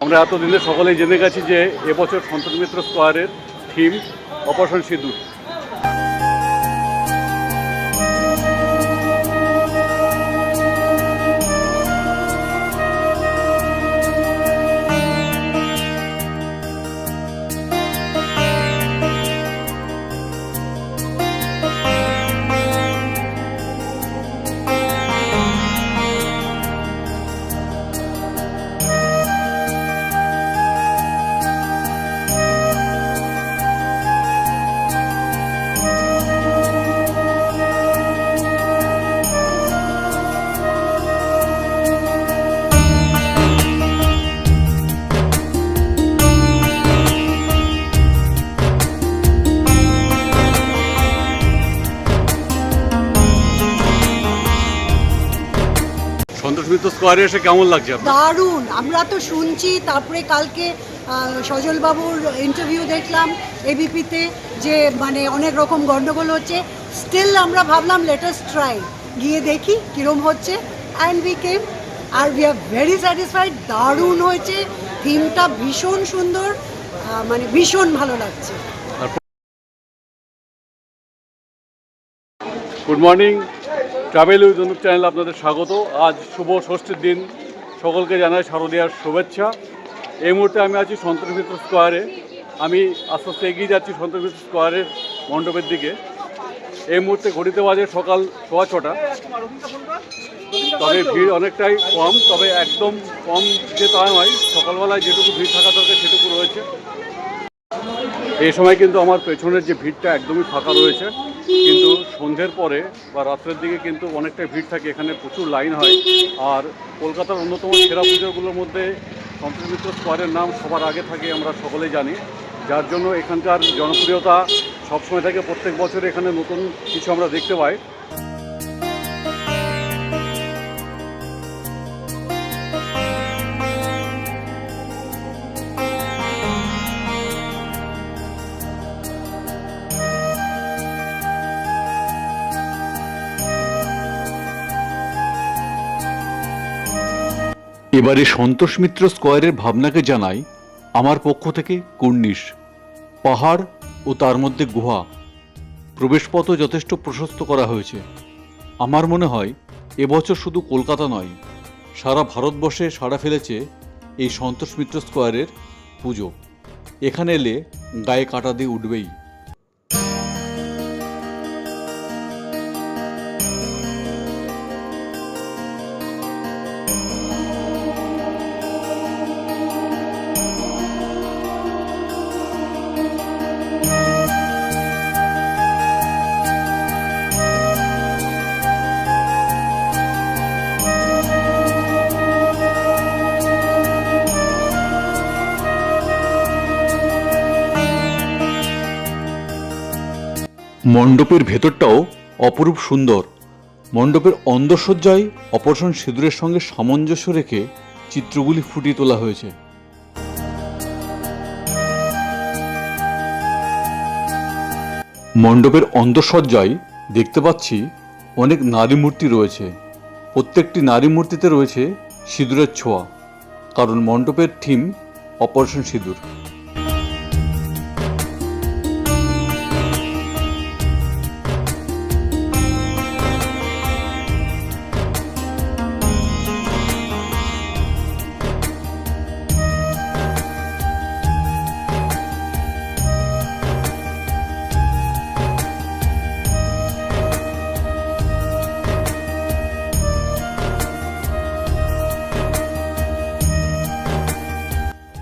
আমরা এতদিনে সকলেই জেনে গেছি যে এবছর সন্তান মিত্র স্কোয়ারের থিম অপারেশন সিঁদুর। সন্তোষ স্কোয়ারে এসে কেমন লাগছে দারুণ। আমরা তো শুনছি তারপরে কালকে সজলবাবুর ইন্টারভিউ দেখলাম এবিপিতে যে মানে অনেক রকম গন্ডগোল হচ্ছে। স্টিল আমরা ভাবলাম লেটেস্ট ট্রাই গিয়ে দেখি কীরম হচ্ছে। অ্যান্ড উই কেম আর উই আর ভেরি স্যাটিসফাইড দারুণ হয়েছে। থিমটা ভীষণ সুন্দর। মানে ভীষণ ভালো লাগছে। Good morning travel with channel আপনাদের স্বাগত। আজ শুভ ষষ্ঠীর দিন। সকলকে জানাই শারদীয়ার শুভেচ্ছা। এই মুহূর্তে আমি আছি সন্তোষ মিত্র স্কোয়ারে। আমি আস্তে আস্তে এগিয়ে যাচ্ছি সন্তোষ মিত্র স্কোয়ারের মণ্ডপের দিকে। এই মুহূর্তে ঘড়িতে বাজে সকাল সোয়া ছটা। তবে ভিড় অনেকটাই কম, তবে একদম কম যে তা নয়। সকালবেলায় যেটুকু ভিড় থাকা দরকার সেটুকু রয়েছে। এই সময় কিন্তু আমার পেছনের যে ভিড়টা একদমই ফাঁকা রয়েছে। কিন্তু সন্ধ্যের পরে বা রাত্রের দিকে কিন্তু অনেকটাই ভিড় থাকে, এখানে প্রচুর লাইন হয়। আর কলকাতার অন্যতম সেরা পুজোগুলোর মধ্যে মিত্র স্কোয়ারের নাম সবার আগে থাকে, আমরা সকলেই জানি। যার জন্য এখানকার জনপ্রিয়তা সবসময় থাকে। প্রত্যেক বছর এখানে নতুন কিছু আমরা দেখতে পাই। এবারে সন্তোষ মিত্র স্কোয়ারের ভাবনাকে জানাই আমার পক্ষ থেকে কুর্নিশ, পাহাড় ও তার মধ্যে গুহা। প্রবেশপথও যথেষ্ট প্রশস্ত করা হয়েছে। আমার মনে হয় এবছর শুধু কলকাতা নয়, সারা ভারতবর্ষে সাড়া ফেলেছে এই সন্তোষ মিত্র স্কোয়ারের পুজো। এখানে এলে গায়ে কাটা দিয়ে উঠবেই। মণ্ডপের ভেতরটাও অপরূপ সুন্দর। মণ্ডপের অন্দরসজ্জায় অপারেশন সিঁদুরের সঙ্গে সামঞ্জস্য রেখে চিত্রগুলি ফুটিয়ে তোলা হয়েছে। মণ্ডপের অন্দরসজ্জায় দেখতে পাচ্ছি অনেক নারী মূর্তি রয়েছে। প্রত্যেকটি নারী মূর্তিতে রয়েছে সিঁদুরের ছোঁয়া। কারণ মণ্ডপের থিম অপারেশন সিঁদুর।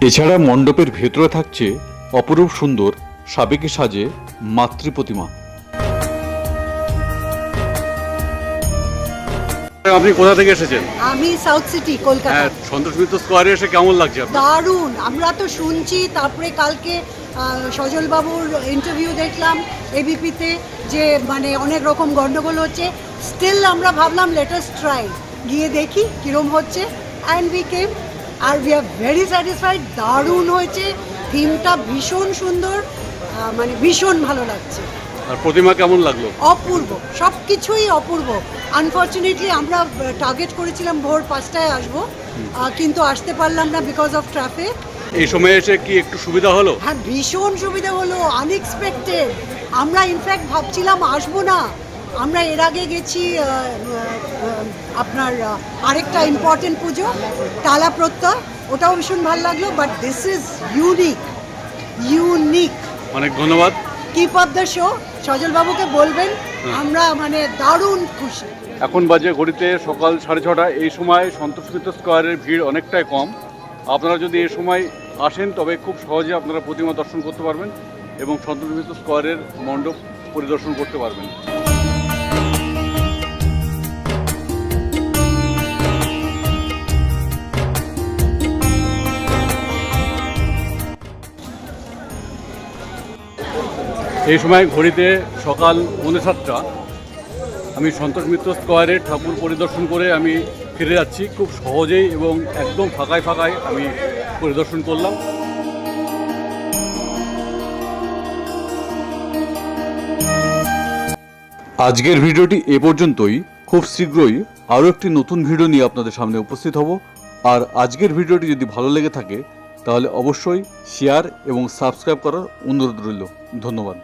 এছাড়া মণ্ডপের ভেতরে থাকছে অপরূপ সুন্দর সাবেকি সাজে মাতৃ প্রতিমা আপনি কোথা থেকে এসেছেন? আমি সাউথ সিটি কলকাতা। হ্যাঁ সন্তোষ মিত্র স্কোয়ারে এসে কেমন লাগছে আপনার? দারুণ! আমরা তো শুনছি তারপরে কালকে আহ, সজলবাবুর ইন্টারভিউ দেখলাম এবিপিতে যে মানে অনেক রকম গন্ডগোল হচ্ছে। স্টিল আমরা ভাবলাম লেটেস্ট ট্রাই গিয়ে দেখি কীরম হচ্ছে। অ্যান্ড উই কেম আর উই আর ভেরি স্যাটিসফাইড দারুণ হয়েছে। থিমটা ভীষণ সুন্দর। মানে ভীষণ ভালো লাগছে। আর প্রতিমা কেমন লাগল? অপূর্ব। সব কিছুই অপূর্ব। আনফর্চুনেটলি আমরা টার্গেট করেছিলাম ভোর পাঁচটায় আসব। কিন্তু আসতে পারলাম না বিকজ অফ ট্রাফিক এই সময় এসে কি একটু সুবিধা হলো? হ্যাঁ ভীষণ সুবিধা হলো। আনএক্সপেক্টেড আমরা ইনফ্যাক্ট ভাবছিলাম আসব না। আমরা এর আগে গেছি আপনার আরেকটা ইম্পর্টেন্ট পুজো টালা প্রত্যয় ওটাও ভীষণ ভালো লাগল but this is unique unique অনেক ধন্যবাদ। কিপ আপ দ্য শো সজলবাবুকে বলবেন আমরা মানে দারুণ খুশি। এখন বাজে ঘড়িতে সকাল সাড়ে ছটা। এই সময় সন্তোষ মিত্র স্কোয়ারের ভিড় অনেকটাই কম। আপনারা যদি এই সময় আসেন তবে খুব সহজে আপনারা প্রতিমা দর্শন করতে পারবেন এবং সন্তোষ মিত্র স্কোয়ারের মণ্ডপ পরিদর্শন করতে পারবেন। এই সময় ঘড়িতে সকাল পৌনে সাতটা। আমি সন্তোষ মিত্র স্কোয়ারের ঠাকুর পরিদর্শন করে আমি ফিরে যাচ্ছি। খুব সহজেই এবং একদম ফাঁকায় ফাঁকায় আমি পরিদর্শন করলাম। আজকের ভিডিওটি এ পর্যন্তই। খুব শীঘ্রই আরও একটি নতুন ভিডিও নিয়ে আপনাদের সামনে উপস্থিত হব। আর আজকের ভিডিওটি যদি ভালো লেগে থাকে, তাহলে অবশ্যই শেয়ার এবং সাবস্ক্রাইব করার অনুরোধ রইল। ধন্যবাদ।